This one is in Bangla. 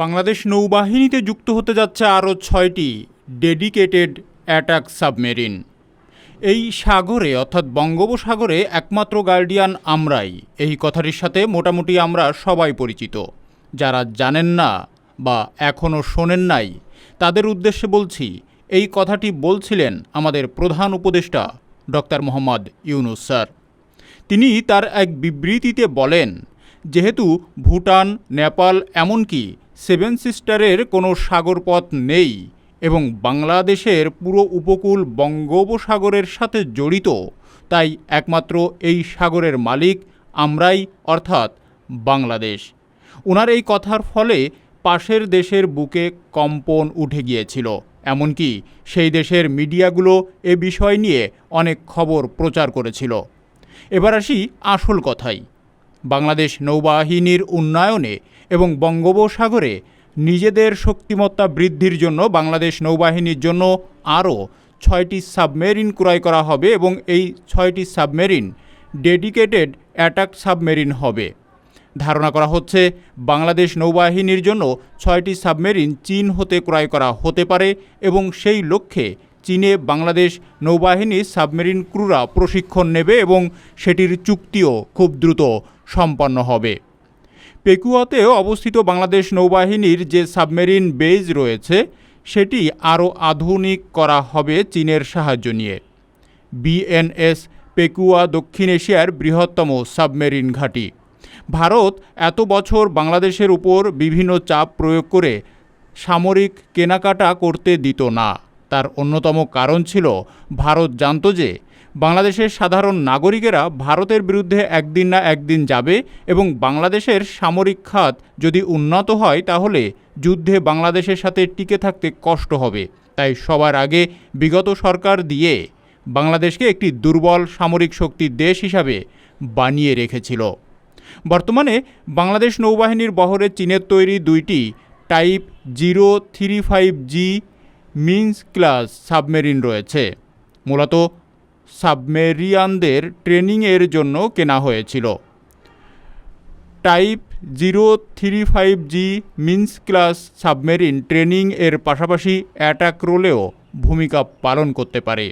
বাংলাদেশ নৌবাহিনীতে যুক্ত হতে যাচ্ছে আরও ছয়টি ডেডিকেটেড অ্যাটাক সাবমেরিন। এই সাগরে, অর্থাৎ বঙ্গোপসাগরে, একমাত্র গার্ডিয়ান আমরাই। এই কথাটির সাথে মোটামুটি আমরা সবাই পরিচিত। যারা জানেন না বা এখনও শোনেন নাই, তাদের উদ্দেশ্যে বলছি, এই কথাটি বলছিলেন আমাদের প্রধান উপদেষ্টা ডক্টর মোহাম্মদ ইউনুস স্যার। তিনি তার এক বিবৃতিতে বলেন, যেহেতু ভুটান, নেপাল, এমনকি সেভেন সিস্টারের কোনো সাগরপথ নেই এবং বাংলাদেশের পুরো উপকূল বঙ্গোপসাগরের সাথে জড়িত। তাই একমাত্র এই সাগরের মালিক আমরাই, অর্থাৎ বাংলাদেশ। ওনার এই কথার ফলে পাশের দেশের বুকে কম্পন উঠে গিয়েছিল। এমনকি সেই দেশের মিডিয়াগুলো এ বিষয় নিয়ে অনেক খবর প্রচার করেছিল। এবার আসি আসল কথাই। বাংলাদেশ নৌবাহিনীর উন্নয়নে এবং বঙ্গোপসাগরে নিজেদের শক্তিমত্তা বৃদ্ধির জন্য বাংলাদেশ নৌবাহিনীর জন্য আরও ছয়টি সাবমেরিন ক্রয় করা হবে এবং এই ছয়টি সাবমেরিন ডেডিকেটেড অ্যাটাক সাবমেরিন হবে। ধারণা করা হচ্ছে বাংলাদেশ নৌবাহিনীর জন্য ছয়টি সাবমেরিন চীন হতে ক্রয় করা হতে পারে এবং সেই লক্ষ্যে চীনে বাংলাদেশ নৌবাহিনীর সাবমেরিন ক্রুরা প্রশিক্ষণ নেবে এবং সেটির চুক্তিও খুব দ্রুত সম্পন্ন হবে। পেকুয়াতে অবস্থিত বাংলাদেশ নৌবাহিনীর যে সাবমেরিন বেজ রয়েছে, সেটি আরও আধুনিক করা হবে চীনের সাহায্য নিয়ে। বিএনএস পেকুয়া দক্ষিণ এশিয়ার বৃহত্তম সাবমেরিন ঘাঁটি। ভারত এত বছর বাংলাদেশের উপর বিভিন্ন চাপ প্রয়োগ করে সামরিক কেনাকাটা করতে দিত না। তার অন্যতম কারণ ছিল, ভারত জানত যে বাংলাদেশের সাধারণ নাগরিকেরা ভারতের বিরুদ্ধে একদিন না একদিন যাবে এবং বাংলাদেশের সামরিক খাত যদি উন্নত হয় তাহলে যুদ্ধে বাংলাদেশের সাথে টিকে থাকতে কষ্ট হবে। তাই সবার আগে বিগত সরকার দিয়ে বাংলাদেশকে একটি দুর্বল সামরিক শক্তি দেশ হিসাবে বানিয়ে রেখেছিল। বর্তমানে বাংলাদেশ নৌবাহিনীর বহরে চীনের তৈরি দুইটি type zero three five G Ming class submarine রয়েছে। মূলত সাবমেরিয়ানদের ট্রেনিংয়ের জন্য কেনা হয়েছিল। Type zero three five G Ming class submarine training এর পাশাপাশি অ্যাটাক রোলেও ভূমিকা পালন করতে পারে।